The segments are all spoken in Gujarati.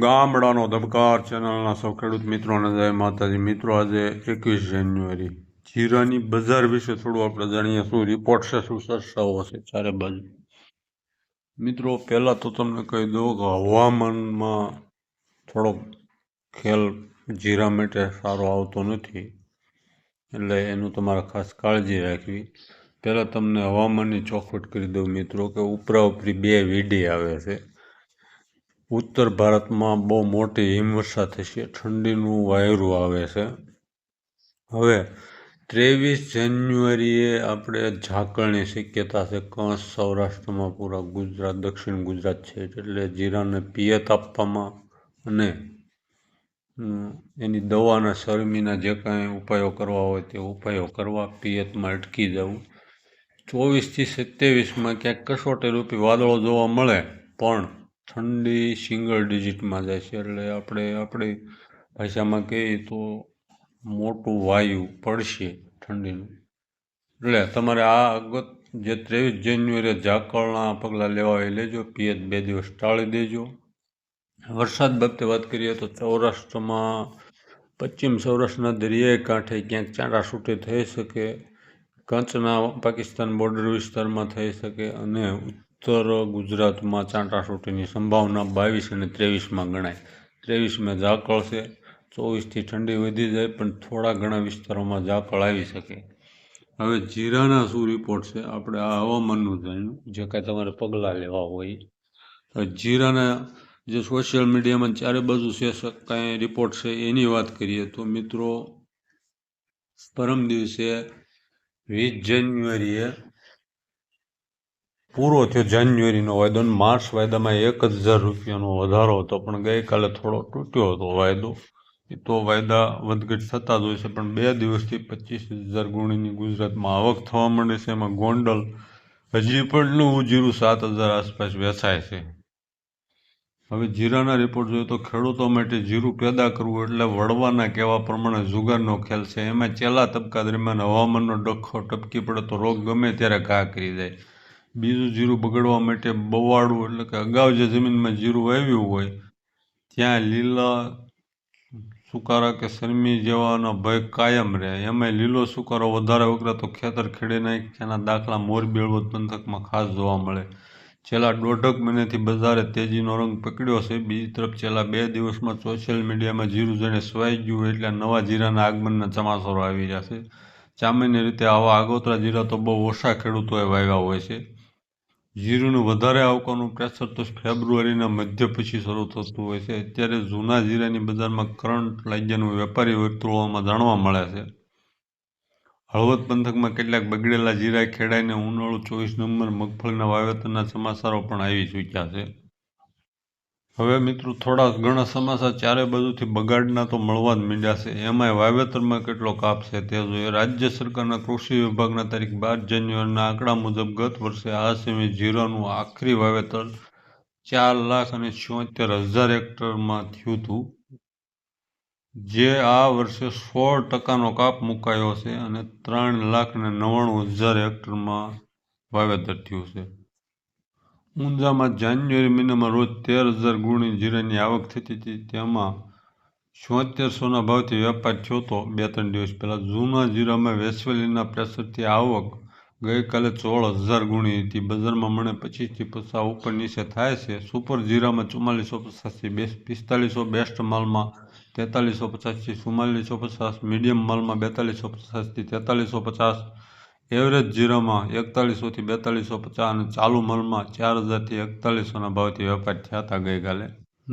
ગામડાનો ધબકાર ચેનલના સૌ ખેડૂત મિત્રોને જય માતાજી. મિત્રો, આજે એકવીસ જાન્યુઆરી. જીરાની બજાર વિશે થોડું આપણે જાણીએ, શું રિપોર્ટ છે, શું ચર્ચાઓ છે ચારે બાજુ. મિત્રો, પહેલાં તો તમને કહી દઉં કે હવામાનમાં થોડોક ખેલ જીરા માટે સારો આવતો નથી, એટલે એનું તમારે ખાસ કાળજી રાખવી. પહેલાં તમને હવામાનની ચોખવટ કરી દઉં મિત્રો, કે ઉપરા ઉપરી બે વીડી આવે છે. ઉત્તર ભારતમાં બહુ મોટી હિમવર્ષા થશે. ઠંડીનું વાયરું આવે છે. હવે ત્રેવીસ જાન્યુઆરીએ આપણે ઝાકળની શક્યતા છે. કચ્છ, સૌરાષ્ટ્રમાં પૂરા ગુજરાત, દક્ષિણ ગુજરાત છે. એટલે જીરાને પિયત આપવામાં અને એની દવાના શરમીના જે કાંઈ ઉપાયો કરવા હોય તે ઉપાયો કરવા પિયતમાં અટકી જવું. ચોવીસથી સત્યાવીસમાં ક્યાંક કસોટી રૂપી વાદળો જોવા મળે, પણ ઠંડી સિંગલ ડિજિટમાં જાય છે. એટલે આપણે આપણી ભાષામાં કહીએ તો મોટું વાયુ પડશે ઠંડીનું. એટલે તમારે આ અગત જે ત્રેવીસ જાન્યુઆરીએ ઝાકળના પગલાં લેવા એ લેજો. પિયત બે દિવસ ટાળી દેજો. વરસાદ બાબતે વાત કરીએ તો સૌરાષ્ટ્રમાં પશ્ચિમ સૌરાષ્ટ્રના દરિયાઈ કાંઠે ક્યાંક ચાંટાછૂટી થઈ શકે. કચ્છના પાકિસ્તાન બોર્ડર વિસ્તારમાં થઈ શકે અને ઉત્તર ગુજરાતમાં ચાંટાછૂટીની સંભાવના બાવીસ અને ત્રેવીસમાં ગણાય. ત્રેવીસમાં ઝાકળ છે. ચોવીસથી ઠંડી વધી જાય પણ થોડા ઘણા વિસ્તારોમાં ઝાકળ આવી શકે. હવે જીરાના શું રિપોર્ટ છે? આપણે આ હવામાનનું જાણ્યું. જે કાંઈ તમારે પગલાં લેવા હોય. હવે જીરાના જે સોશિયલ મીડિયામાં ચારે બાજુ છે કાંઈ રિપોર્ટ છે એની વાત કરીએ તો મિત્રો પરમ દિવસે વીસ જાન્યુઆરીએ પૂરો થયો જાન્યુઆરીનો વાયદો અને માર્ચ વાયદામાં એક હજાર રૂપિયાનો વધારો હતો. પણ ગઈકાલે થોડો તૂટ્યો હતો વાયદો. એ તો વાયદા વધઘટ થતા જ હોય છે, પણ બે દિવસથી પચીસ હજાર ગુણીની ગુજરાતમાં આવક થવા માંડે છે. એમાં ગોંડલ હજી પણ નવું જીરું સાત હજાર આસપાસ વેચાય છે. હવે જીરાના રિપોર્ટ જોઈએ તો ખેડૂતો માટે જીરું પેદા કરવું એટલે વળવાના કહેવા પ્રમાણે જુગારનો ખ્યાલ છે. એમાં છેલ્લા તબક્કા દરમિયાન હવામાનનો ડખો ટપકી પડે તો રોગ ગમે ત્યારે ઘા કરી જાય બીજું જીરું બગડવા માટે બવાડવું એટલે કે અગાઉ જે જમીનમાં જીરું વાવ્યું હોય, ત્યાં લીલા સુકારા કે શરમી જેવાનો ભય કાયમ રહે. એમાંય લીલો સુકારો વધારે વગરાતો ખેતર ખેડી નાખ્યાના દાખલા મોરબી હળવદ પંથકમાં ખાસ જોવા મળે. છેલ્લા દોઢક મહિનાથી બજારે તેજીનો રંગ પકડ્યો છે. બીજી તરફ છેલ્લા બે દિવસમાં સોશિયલ મીડિયામાં જીરું જેને સ્વાઈ ગયું એટલે નવા જીરાના આગમનના ચમાસરો આવી રહ્યા છે. સામાન્ય રીતે આવા આગોતરા જીરા તો બહુ ઓછા ખેડૂતોએ વાવ્યા હોય છે. જીરુંનું વધારે આવવાનું પ્રેશર તો ફેબ્રુઆરીના મધ્ય પછી શરૂ થતું હોય છે. અત્યારે જૂના જીરાની બજારમાં કરંટ લાગ્યાનું વેપારી વર્તુળોમાં જાણવા મળે છે. હળવદ પંથકમાં કેટલાક બગડેલા જીરા, ખેડાઈને ઉનાળુ ચોવીસ નંબર મગફળીના વાવેતરના સમાચારો પણ આવી ચૂક્યા છે. હવે મિત્રો, થોડા ઘણા સમાસા ચારે બાજુથી બગાડના તો મળવા જ માંડ્યા છે. એમાંય વાવેતરમાં કેટલો કાપ છે તે જોઈએ. રાજ્ય સરકારના કૃષિ વિભાગના તારીખ બાર જાન્યુઆરીના આંકડા મુજબ ગત વર્ષે આ સેમી જીરાનું આખરી વાવેતર ચાર લાખ અને છોતેર હજાર હેક્ટરમાં થયું હતું, જે આ વર્ષે સોળ ટકાનો કાપ મુકાયો છે અને ત્રણ લાખ ને નવ્વાણું હજાર હેક્ટરમાં વાવેતર થયું છે. ઊંઝામાં જાન્યુઆરી મહિનામાં રોજ તેર હજાર ગુણી જીરાની આવક થતી હતી. તેમાં છોતેરસોના ભાવથી વેપાર થયો હતો બે ત્રણ દિવસ પહેલાં. જૂના જીરામાં વેસવેલીના પ્રેશરથી આવક ગઈકાલે સોળ હજાર ગુણી હતી. બજારમાં મને પચીસથી પચાસ ઉપર નીચે થાય છે. સુપર જીરામાં ચુમ્માલીસો પચાસથી બે પિસ્તાલીસો બેસ્ટ માલમાં તેતાલીસો પચાસથી ચુમ્માલીસો પચાસ. મીડિયમ માલમાં બેતાલીસો પચાસથી તેતાલીસો પચાસ. એવરેજ જીરોમાં એકતાલીસોથી બેતાલીસો પચાસ અને ચાલુ મલમાં ચાર હજારથી એકતાલીસોના ભાવથી વેપાર થયા હતા ગઈકાલે.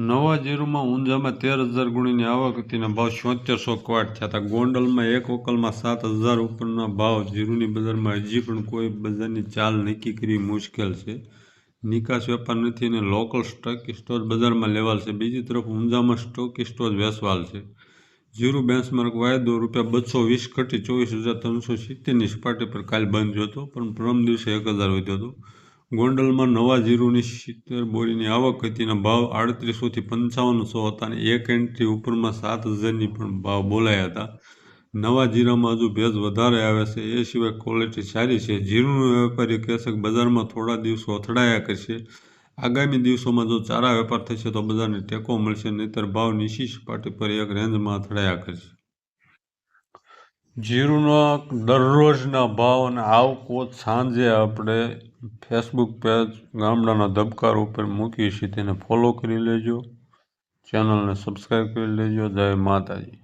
નવા જીરુમાં ઊંઝામાં તેર હજાર ગુણીની આવક હતી અને ભાવ છોતેરસો ક્વાટ થયા હતા. ગોંડલમાં એક વકલમાં સાત હજાર ઉપરના ભાવ. જીરુની બજારમાં હજી પણ કોઈ બજારની ચાલ નક્કી કરવી મુશ્કેલ છે. નિકાસ વેપાર નથી અને લોકલ સ્ટોક સ્ટોર બજારમાં લેવાલ છે. બીજી તરફ ઊંઝામાં સ્ટોક સ્ટોર વેચવાલ છે. જીરું બેન્ચમાર્ક વાયદો રૂપિયા બસો વીસ ઘટી ચોવીસ હજાર ત્રણસો સિત્તેરની સપાટી પર કાલ બંધ હતો, પણ પરમ દિવસે એક હજાર વધ્યો હતો. ગોંડલમાં નવા જીરુની સિત્તેર બોરીની આવક હતી અને ભાવ આડત્રીસોથી પંચાવનસો હતા અને એક એન્ટ્રી ઉપરમાં સાત હજારની પણ ભાવ બોલાયા હતા. નવા જીરામાં હજુ ભેજ વધારે આવે છે, એ સિવાય ક્વોલિટી સારી છે. જીરુનો વેપારી કહેશે કે બજારમાં થોડા દિવસો અથડાયા કરશે. આગામી દિવસોમાં જો ચારા વેપાર થશે તો બધાને ટેકો મળશે, નહીતર ભાવ નીચી સપાટી પર એક રેન્જમાં અથડાયા કરશે. જીરુના દરરોજના ભાવ અને આવકોત સાંજે આપણે ફેસબુક પેજ ગામડાના ધબકાર ઉપર મૂકીએ છીએ, તેને ફોલો કરી લેજો, ચેનલને સબસ્ક્રાઈબ કરી લેજો. જય માતાજી.